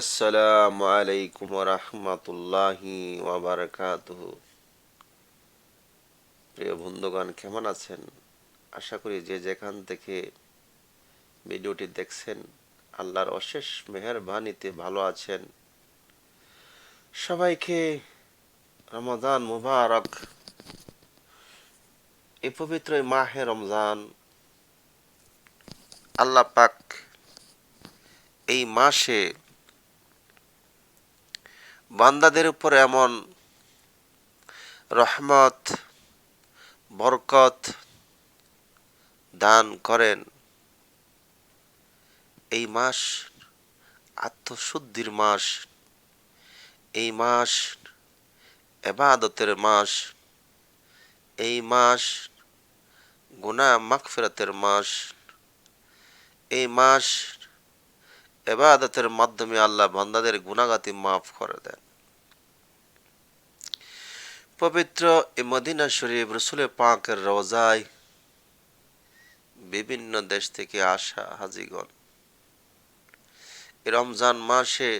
আসসালামু আলাইকুম রহমতুল্লাহি ওবরকাতুহ প্রিয় বন্ধুগণ, কেমন আছেন? আশা করি যে যেখান থেকে ভিডিওটি দেখছেন, আল্লাহর অশেষ মেহরবানিতে ভালো আছেন। সবাইকে রমজান মুবারক। এই পবিত্র মাহে রমজান। আল্লাহ পাক এই মাসে বান্দাদের উপর এমন রহমত, বরকত দান করেন। এই মাস আত্মশুদ্ধির মাস। এই মাস এবাদতের মাস। এই মাস গুনাহ মাগফিরাতের মাস। এই মাস এবাদতের মাধ্যমে আল্লাহ বান্দাদের গুনাগাতি মাফ করে দেন। পবিত্র মদিনা শরীফ রসুলের পাকের রোজায় বিভিন্ন দেশ থেকে আসা হাজিগণ রমজান মাসে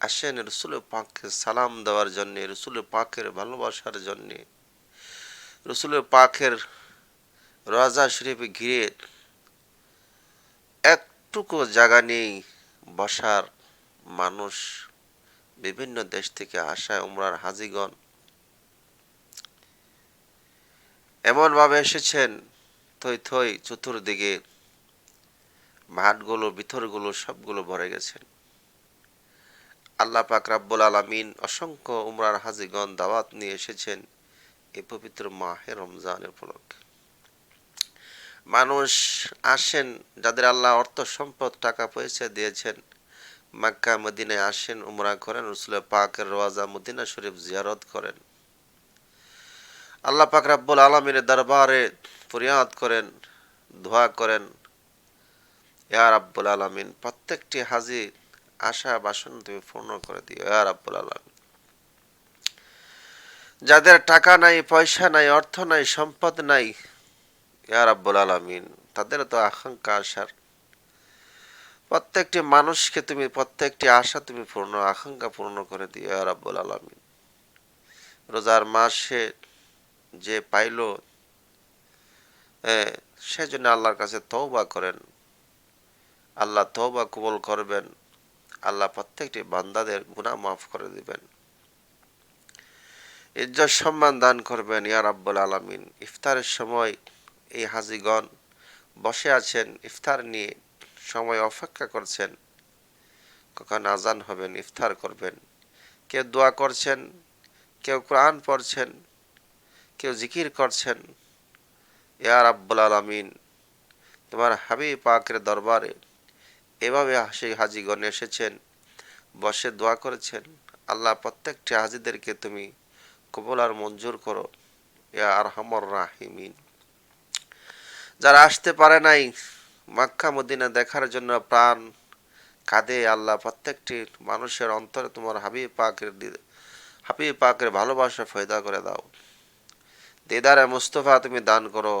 আসেন রসুল পাককে সালাম দেওয়ার জন্যে রসুল পাকের ভালোবাসার জন্যে। রসুল পাকের রাজা শরীফে ঘিরে একটুকু জায়গা নেই বসার মানুষ বিভিন্ন দেশ থেকে আসা উমরার হাজিগণ। এমনভাবে এসেছেন থই থই চতুর্দিকে মাঠগুলো ভিতরগুলো সবগুলো ভরে গেছেন আল্লাহ পাক রাব্বুল আলামিন অসংখ্য উমরার হাজিগণ দাওয়াত নিয়ে এসেছেন এ পবিত্র মাহে রমজানের উপলক্ষে। মানুষ আসেন যাদের আল্লাহ অর্থ সম্পদ, টাকা, পয়সা দিয়েছেন। মাক্কা, মদিনায় আসেন, উমরা করেন রসুল পাকের রোয়াজা মদিনা শরীফ জিয়ারত করেন। আল্লাহ পাক রাব্বুল আলমিনের দরবারে ফরিয়াদ করেন, দোয়া করেন। ইয়া রাব্বুল আলমিন, প্রত্যেকটি হাজির আশা বাসন তুমি পূর্ণ করে দিও, ইয়া রাব্বুল আলমিন। যাদের টাকা নাই, পয়সা নাই, অর্থ নাই, সম্পদ নাই ইয়া রাব্বুল আলমিন, তাদের তো আকাঙ্ক্ষা আসার। প্রত্যেকটি মানুষকে তুমি, প্রত্যেকটি আশা তুমি পূর্ণ, আকাঙ্ক্ষা পূর্ণ করে দিও ইয়া রাব্বুল আলমিন। রোজার মাসে যে পাইল সেজন্য আল্লাহর কাছে তৌবা করেন। আল্লাহ তৌবা কবল করবেন। আল্লাহ প্রত্যেকটি বান্দাদের গুনাহ মাফ করে দিবেন। ইজ্জত সম্মান দান করবেন ইয়া রাব্বুল আলামিন। ইফতারের সময় এই হাজিগণ বসে আছেন, ইফতার নিয়ে সময় অপেক্ষা করছেন। কখন আজান হবেন ইফতার করবেন। কেউ দোয়া করছেন, কেউ কোরআন পড়ছেন, কেউ জিকির করছেন। ইয়া রাব্বুল আলামিন, তোমার হাবিব পাকের দরবারে এভাবে সেই হাজিগণ এসেছেন, বসে দোয়া করেছেন। আল্লাহ প্রত্যেকটি হাজিদেরকে তুমি কবল আর মঞ্জুর করো। ইয়া আরহামর রাহিমিন। যারা আসতে পারে নাই, মাক্কা মদিনা দেখার জন্য প্রাণ কাঁদে আল্লাহ। প্রত্যেকটি মানুষের অন্তরে তোমার হাবিব পাকের হাবিব পাকের ভালোবাসা ফয়দা করে দাও। দেদারে মুস্তফা তুমি দান করো,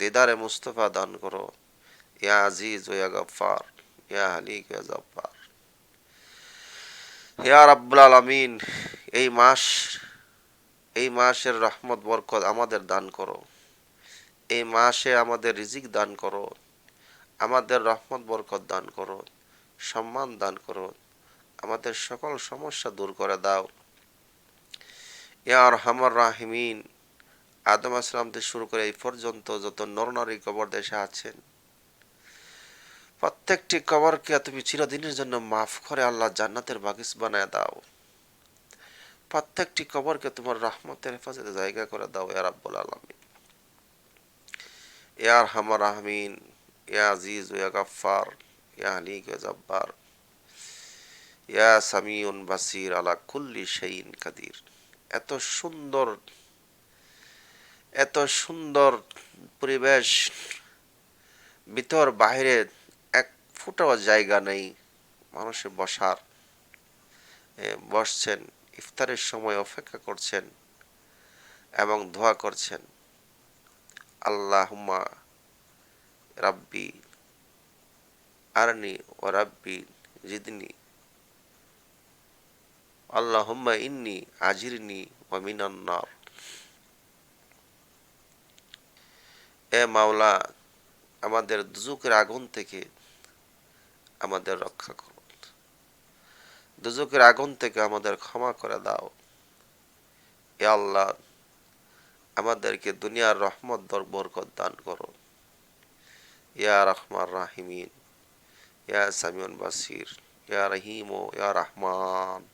দেদারে মুস্তফা দান করো। ইয়া আজিজ ইয়া গফার ইয়া হালিক ইয়া জব্বার। ইয়া রাব্বুল আলামিন, এই মাস, এই মাসের রহমত, বরকত আমাদের দান করো। এই মাসে আমাদের রিজিক দান করো, আমাদের রহমত বরকত দান করো, সম্মান দান করো, আমাদের সকল সমস্যা দূর করে দাও। ইয়ার হামর রাহিমিন, আদম আসলাম থেকে শুরু করে এই পর্যন্ত যত নরনারী কবর দেশে আছেন, প্রত্যেকটি কবরকে তুমি চিরদিনের জন্য মাফ করে আল্লাহ জান্নাতের বাগিস বানায় দাও। প্রত্যেকটি কবরকে তোমার রহমতের হেফাজতে জায়গা করে দাও ইয়া রাব্বুল আলামিন। ইয়ার হামার আহমিন ইয়া আজিজ, ইয়া গাফফার, ইয়া হালিক, ইয়া জব্বার, ইয়া সামিউন বাসির, আলা কুল্লি শাইইন কাদির। এত সুন্দর এত সুন্দর পরিবেশ, ভিতর, বাহিরে এক ফুটাও জায়গা নেই মানুষের বসার। বসছেন, ইফতারের সময় অপেক্ষা করছেন এবং দোয়া করছেন। আল্লাহুম্মা রাব্বি আরনি ও রাব্বি জিদনি। আল্লাহুম্মা ইন্নি আজিরনি ওয়া মিনান নার। এ মাওলা, আমাদের দুজকের আগুন থেকে আমাদের রক্ষা করো দুজকের আগুন থেকে আমাদের ক্ষমা করে দাও। এ আল্লাহ আমাদেরকে দুনিয়ার রহমত দর বরকত দান করো। ইয়া রহমান রাহিমিন, ইয়া সামিউন বাসির, ইয়া রহিম ও ইয়া রহমান।